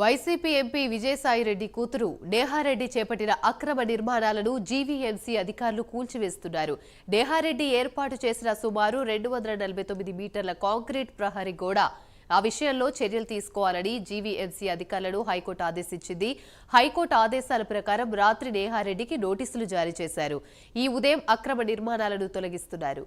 YCP MP Vijayasai Reddy కూతురు నేహారెడ్డి చేపట్టిన అక్రమ నిర్మాణాలను జీవీఎంసీ అధికారులు కూల్చివేస్తున్నారు. నేహారెడ్డి ఏర్పాటు చేసిన సుమారు రెండు వందల నలభై తొమ్మిది మీటర్ల కాంక్రీట్ ప్రహరీ గోడ ఆ విషయంలో చర్యలు తీసుకోవాలని జీవీఎంసీ అధికారులను హైకోర్టు ఆదేశించింది. హైకోర్టు ఆదేశాల ప్రకారం రాత్రి నేహారెడ్డికి నోటీసులు జారీ చేశారు. ఈ ఉదయం అక్రమ నిర్మాణాలను తొలగిస్తున్నారు.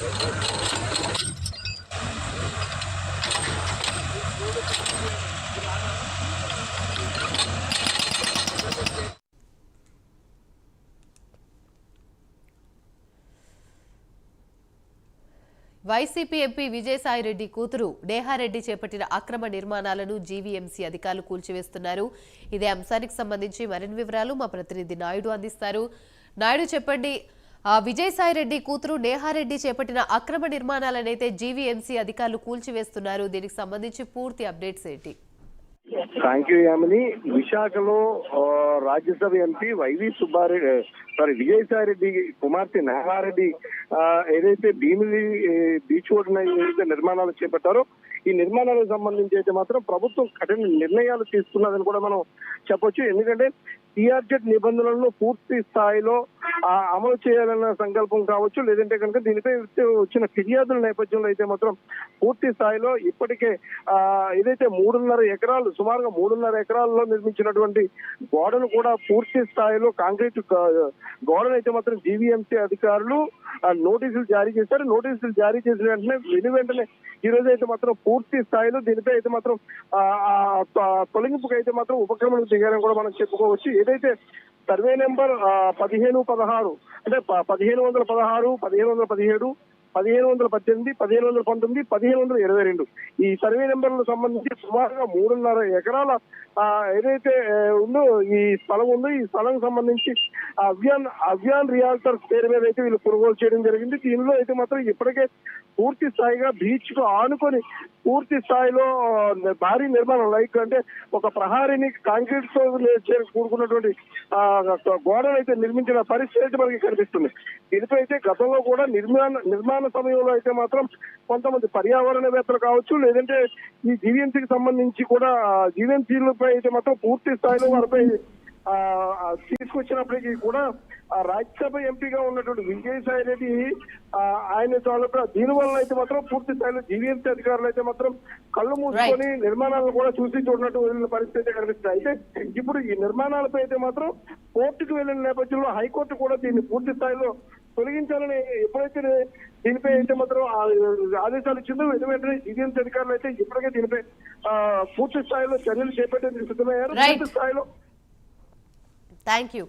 వైసీపీ ఎంపీ విజయసాయిరెడ్డి కూతురు నేహారెడ్డి చేపట్టిన అక్రమ నిర్మాణాలను జీవీఎంసీ అధికారులు కూల్చివేస్తున్నారు. ఇదే అంశానికి సంబంధించి మరిన్ని వివరాలు మా ప్రతినిధి నాయుడు అందిస్తారు. నాయుడు చెప్పండి విజయసాయిరెడ్డి కూతురు నేహారెడ్డి చేపట్టిన అక్రమ నిర్మాణాలనైతే జీవీఎంసీ అధికారులు కూల్చివేస్తున్నారు. దీనికి సంబంధించి పూర్తి అప్డేట్స్ ఏంటి? థ్యాంక్ యూ యామిని విశాఖలో Rajya Sabha MP YV Subba Reddy sorry Vijayasai Reddy కుమార్తె నేహారెడ్డి ఏదైతే భీమిలి బీచ్ ఒడ్డున ఏదైతే నిర్మాణాలు చేపట్టారో ఈ నిర్మాణాలకు సంబంధించి అయితే మాత్రం ప్రభుత్వం కఠిన నిర్ణయాలు తీసుకున్నదని కూడా మనం చెప్పొచ్చు. ఎందుకంటే టీఆర్జెడ్ నిబంధనలను పూర్తి స్థాయిలో అమలు చేయాలన్న సంకల్పం కావచ్చు లేదంటే కనుక దీనిపై వచ్చిన ఫిర్యాదుల నేపథ్యంలో అయితే మాత్రం పూర్తి స్థాయిలో ఇప్పటికే ఆ ఏదైతే మూడున్నర ఎకరాలు సుమారుగా మూడున్నర ఎకరాల్లో నిర్మించినటువంటి గోడను కూడా పూర్తి స్థాయిలో కాంక్రీట్ గోడనైతే మాత్రం జీవీఎంసీ అధికారులు నోటీసులు జారీ చేశారు. నోటీసులు జారీ చేసిన వెంటనే వెను వెంటనే ఈ రోజు అయితే మాత్రం పూర్తి స్థాయిలో దీనిపై అయితే మాత్రం ఆ, తొలగింపుకి అయితే మాత్రం ఉపక్రమణకు దిగారని కూడా మనం చెప్పుకోవచ్చు. ఏదైతే సర్వే నెంబర్ పదిహేను పదహారు అంటే ప- పదిహేను వందల పదహారు పదిహేను వందల పదిహేడు పదిహేను వందల పద్దెనిమిది పదిహేను వందల పంతొమ్మిది పదిహేను వందల ఇరవై రెండు. ఈ సర్వే నెంబర్లకు సంబంధించి సుమారుగా మూడున్నర ఎకరాల ఏదైతే ఉందో ఈ స్థలం ఉందో ఈ స్థలం సంబంధించి అవ్యాన్ అవ్యాన్ రియాల్టర్స్ పేరు మీద అయితే వీళ్ళు కొనుగోలు చేయడం జరిగింది. దీనిలో అయితే మాత్రం ఇప్పటికే పూర్తి స్థాయిగా బీచ్కు ఆనుకొని పూర్తి స్థాయిలో భారీ నిర్మాణం లైక్ అంటే ఒక ప్రహారీని కాంక్రీట్తో కూడుకున్నటువంటి గోడలు అయితే నిర్మించిన పరిస్థితి అయితే మనకి కనిపిస్తుంది. దీనిపై అయితే గతంలో కూడా నిర్మాణ నిర్మాణ సమయంలో అయితే మాత్రం కొంతమంది పర్యావరణవేత్తలు కావచ్చు లేదంటే ఈ జీవీఎంసీకి సంబంధించి కూడా జీవీఎంసీలపై అయితే మాత్రం పూర్తి స్థాయిలో వారిపై తీసుకొచ్చినప్పటికీ కూడా రాజ్యసభ ఎంపీగా ఉన్నటువంటి విజయసాయి రెడ్డి ఆయన తాలూకా దీని వల్ల అయితే మాత్రం పూర్తి స్థాయిలో జీవీఎంసీ అధికారులు అయితే మాత్రం కళ్ళు మూసుకొని నిర్మాణాలను కూడా చూసి చూడనట్టు వెళ్ళిన పరిస్థితి అయితే కనిపిస్తుంది. అయితే ఇప్పుడు ఈ నిర్మాణాలపై అయితే మాత్రం కోర్టుకు వెళ్ళిన నేపథ్యంలో హైకోర్టు కూడా దీన్ని పూర్తి స్థాయిలో తొలగించాలని ఎప్పుడైతే దీనిపై అయితే మాత్రం ఆదేశాలు ఇచ్చిందో వెంటనే జీవీఎంసీ అధికారులు అయితే ఇప్పటికే దీనిపై పూర్తి స్థాయిలో చర్యలు చేపట్టేందుకు సిద్ధమయ్యారు. పూర్తి స్థాయిలో థ్యాంక్ యూ